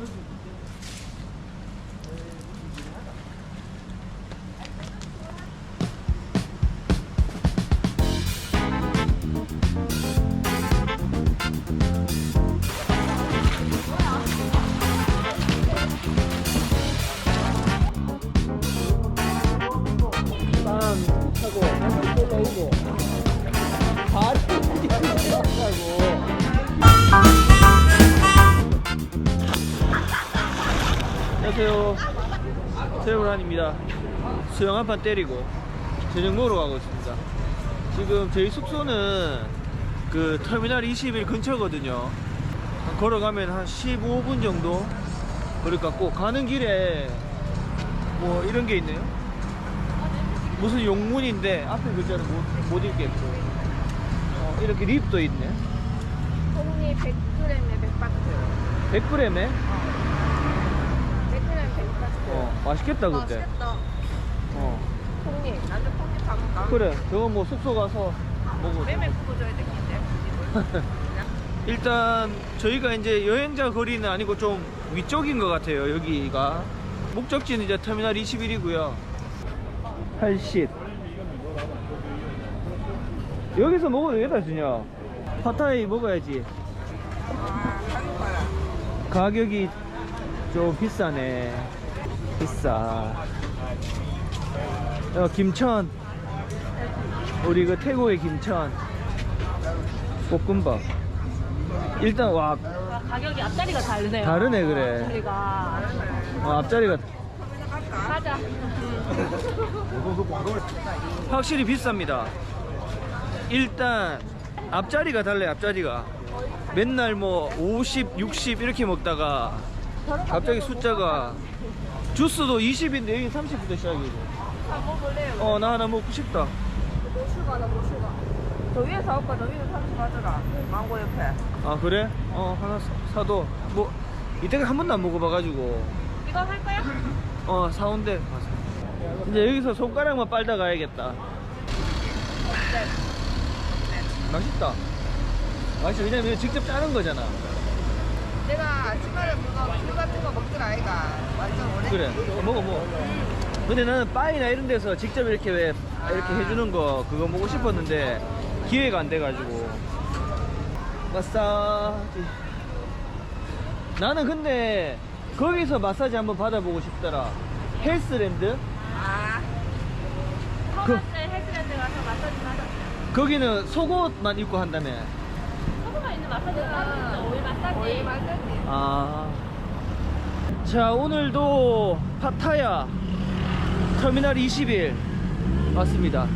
빵 안녕하세요. 세월한입니다. 수영 한 판 때리고 저녁 먹으러 가고 있습니다. 지금 저희 숙소는 그 터미널 21 근처거든요. 걸어가면 한 15분 정도 걸을 것 같고 가는 길에 뭐 이런 게 있네요. 무슨 용문인데 앞에 글자는 못, 못 읽겠고. 어, 이렇게 립도 있네. 콩이 100g에 100바트. 100g에 100g 100바트. 어, 맛있겠다 그때 맛있겠다. 어. 콩이. 나도 콩이 담을까? 그래 저거 뭐 숙소 가서 먹어도 매매. 구워줘야 되겠는데. 일단 저희가 이제 여행자 거리는 아니고 좀 위쪽인 것 같아요 여기가 목적지는 이제 터미널 21이고요 80 여기서 먹어도 되겠다 진짜 파타이 먹어야지 가격이 좀 비싸네 비싸 어, 김천 우리 그 태국의 김천 볶음밥 일단 와 가격이 앞자리가 다르네요. 다르네, 그래. 앞자리가. 어, 앞자리가 가자. 확실히 비쌉니다. 일단 앞자리가 달라요. 앞자리가 맨날 뭐 50, 60 이렇게 먹다가 갑자기 숫자가 주스도 20인데 여기 30부터 시작이고. 한 먹을래요? 어 나 하나 먹고 싶다. 노슈가 나 노슈가. 저 위에 사올까? 저 위에 사지 가져라. 망고 옆에. 아 그래? 어 하나 사- 사도 뭐 이때가 한 번도 안 먹어봐가지고 이거 할 거야? 어 사온대 가서. 이제 여기서 손가락만 빨다 가야겠다. 맛있다. 맛있어. 왜냐면 직접 짜는 거잖아. 내가 아침에 그거 귤 같은 거 먹더라 아이가. 그래. 어, 먹어 먹어. 근데 나는 바이나 이런 데서 직접 이렇게 왜 이렇게 해주는 거 그거 먹고 싶었는데 기회가 안 돼가지고. 마사지. 나는 근데 거기서 마사지 한번 받아보고 싶더라. 헬스랜드? 아. 그- 헬스랜드 가서 마사지 받았어요. 거기는 속옷만 입고 한다며. 조금만 있는 마사지가 오일 마사지. 오일 마사지. 아. 자, 오늘도 파타야 터미널 21 왔습니다.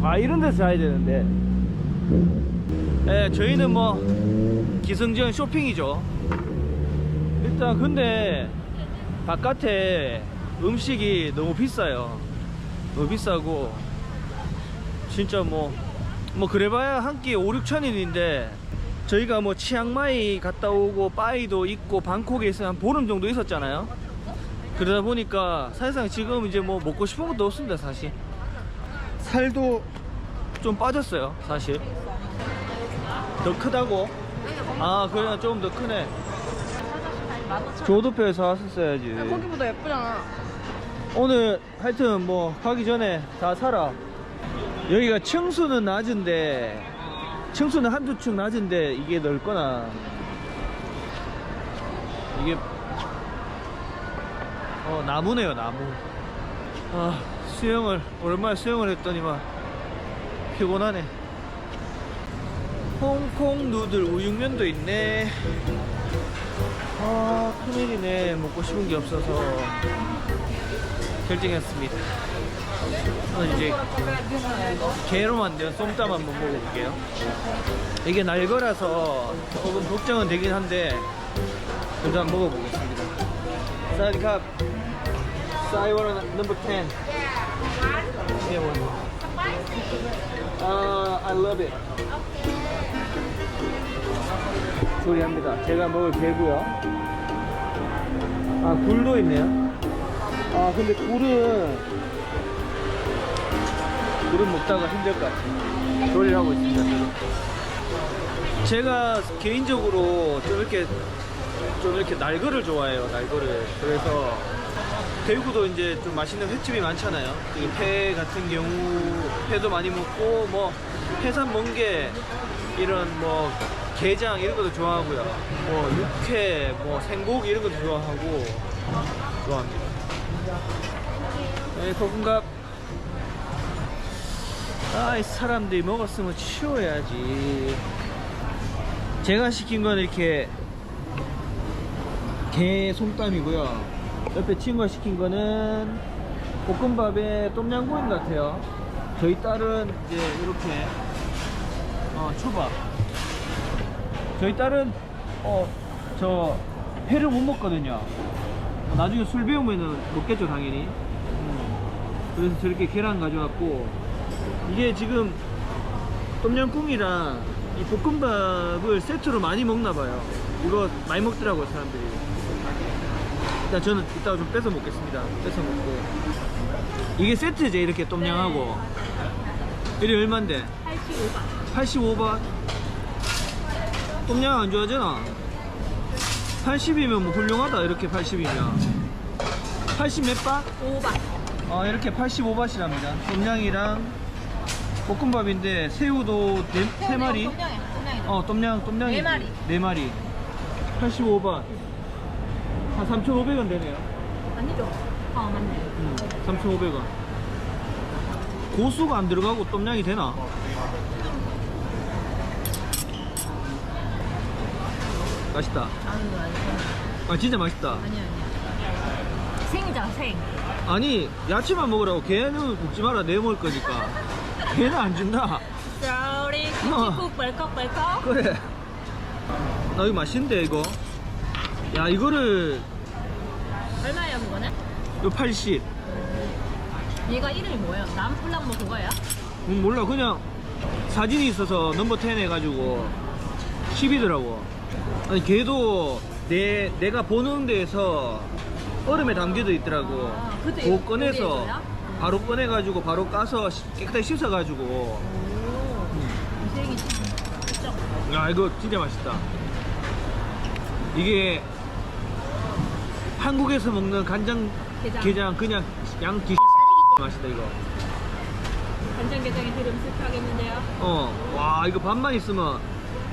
아, 이런 데서 자야 되는데. 예, 저희는 뭐 기승전 쇼핑이죠. 일단 근데 바깥에 음식이 너무 비싸요. 너무 비싸고 진짜 뭐뭐 그래봐야 한 끼에 5, 6천 원인데 저희가 뭐 치앙마이 갔다 오고 빠이도 있고 방콕에 있어 한 보름 정도 있었잖아요. 그러다 보니까 사실상 지금 이제 뭐 먹고 싶은 것도 없습니다 사실. 살도 좀 빠졌어요 사실. 더 크다고? 아 그래 좀더 크네. 조도표에서 왔었어야지. 거기보다 예쁘잖아. 오늘 하여튼 뭐 가기 전에 다 사라. 여기가 층수는 낮은데 층수는 한두 층 낮은데 이게 넓거나. 이게 어 나무네요 나무. 아 수영을 오랜만에 수영을 했더니만 피곤하네. 홍콩 누들 우육면도 있네. 아 큰일이네. 먹고 싶은 게 없어서 결정했습니다. 저는 이제 게로 만든 쏨땀 한번 먹어볼게요. 이게 날거라서 조금 걱정은 되긴 한데 일단 먹어보겠습니다. 사디캅 사이버는 넘버 10. Yeah, one. Uh, I love it. 조리합니다. 제가 먹을 게고요. 아 굴도 있네요. 아 근데 굴은 굴은 먹다가 힘들 것 같아요 조리를 하고 있습니다 저는. 제가 개인적으로 좀 이렇게 좀 이렇게 날거를 좋아해요, 날거를. 그래서 대구도 이제 좀 맛있는 횟집이 많잖아요. 회 같은 경우 회도 많이 먹고 뭐 해산 멍게 이런 뭐 게장 이런 것도 좋아하고요. 뭐 육회, 뭐 생고기 이런 것도 좋아하고 좋아합니다. 네, 볶음밥. 아이 사람들이 먹었으면 치워야지. 제가 시킨 건 이렇게 게 솜땀이고요. 옆에 친구가 시킨 거는 볶음밥에 똠양꿍인 것 같아요. 저희 딸은 이제 이렇게 어, 초밥. 저희 딸은 어 저 회를 못 먹거든요. 나중에 술 배우면은 먹겠죠 당연히. 음. 그래서 저렇게 계란 가져왔고 이게 지금 똠양꿍이랑 이 볶음밥을 세트로 많이 먹나 봐요. 이거 많이 먹더라고요 사람들이. 일단 저는 이따가 좀 뺏어 먹겠습니다. 뺏어 먹고 이게 세트제 이렇게 똠양하고 이게 얼만데? 85바. 85바 똠양 안 좋아하잖아 80이면 뭐 훌륭하다 이렇게 80이면 80 몇 바? 5바. 어 이렇게 85바트랍니다 똠양이랑 볶음밥인데 새우도 네, 세 마리. 어 똠양 똠양이 네 마리. 네 마리 85바 한 3,500원 되네요 아니죠. 아 맞네. 음, 3,500원 고수가 안 들어가고 똠양이 되나? 맛있다 아니 아니 아 진짜 맛있다 아니 아니. 생이잖아 생. 아니 야채만 먹으라고 걔는 굽지 마라 내 먹을 거니까 걔는 안 준다 쏘리 어. 김치국 벌컥벌컥. 그래 나 이거 맛있는데 이거 야 이거를 얼마예요 그거는? 이거 80 얘가 이름이 뭐예요? 남플랑 뭐 그거야? 음, 몰라 그냥 사진이 있어서 넘버 10 해가지고 10이더라고 아니 걔도 내, 내가 보는 데에서 얼음에 담겨져 있더라고 아, 그거 꺼내서? 바로 꺼내가지고 바로 까서 씻- 깨끗하게 씻어가지고 오. 생이 진짜. 야 이거 진짜 맛있다 이게 한국에서 먹는 간장 게장. 게장 그냥 양기 맛있다 이거 간장게장이 들으면 습하겠는데요? 어 와 이거 밥만 있으면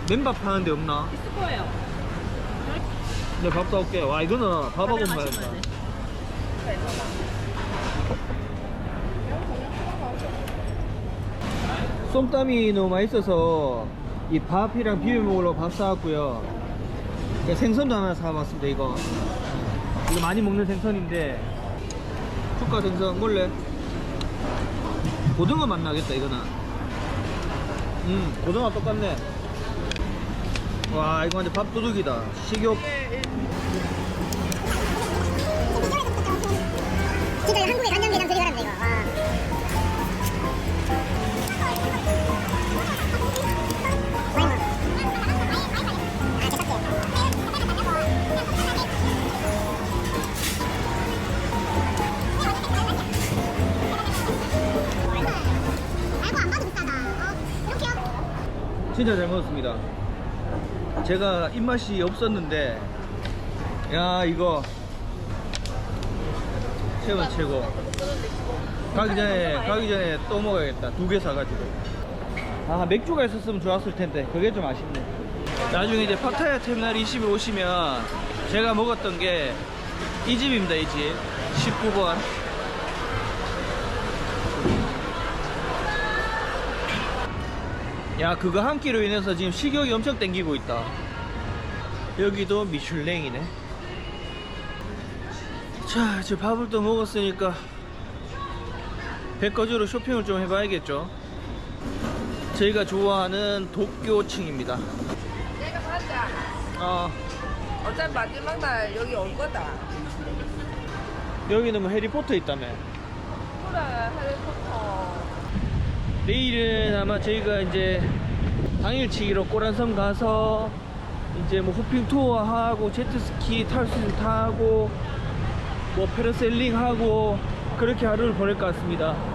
맨밥 하는데 없나? 있을 거예요. 내밥 사올게 와 이거는 밥하고 가장 먹어야겠 쏨땀이 너무 맛있어서 이 밥이랑 비벼 먹으려고 밥 사왔고요. 그러니까 생선도 하나 사왔습니다 이거. 이거 많이 먹는 생선인데 축가 생선 몰래. 고등어 맛 나겠다 이거는 음 고등어 똑같네. 와 이거 완전 밥도둑이다. 식욕. 진짜 한국의 간장게장 진짜 잘 먹었습니다. 제가 입맛이 없었는데, 야, 이거, 최고, 최고. 가기 전에, 가기 전에 또 먹어야겠다. 두 개 사가지고. 아, 맥주가 있었으면 좋았을 텐데, 그게 좀 아쉽네. 나중에 이제 파타야 터미널 20에 오시면, 제가 먹었던 게 이 집입니다, 이 집. 19번. 야 그거 한 끼로 인해서 지금 식욕이 엄청 땡기고 있다 여기도 미슐랭이네 자 이제 밥을 또 먹었으니까 백거주로 쇼핑을 좀 해봐야겠죠 저희가 좋아하는 도쿄층입니다 내가 살자. 어 어차피 마지막 날 여기 올 거다. 여기는 뭐 해리포터 있다며 그래, 해리포터. 내일은 아마 저희가 이제 당일치기로 꼬란섬 가서 이제 뭐 호핑 투어 하고 제트스키 탈 수 있는 타고 뭐 패러셀링 하고 그렇게 하루를 보낼 것 같습니다.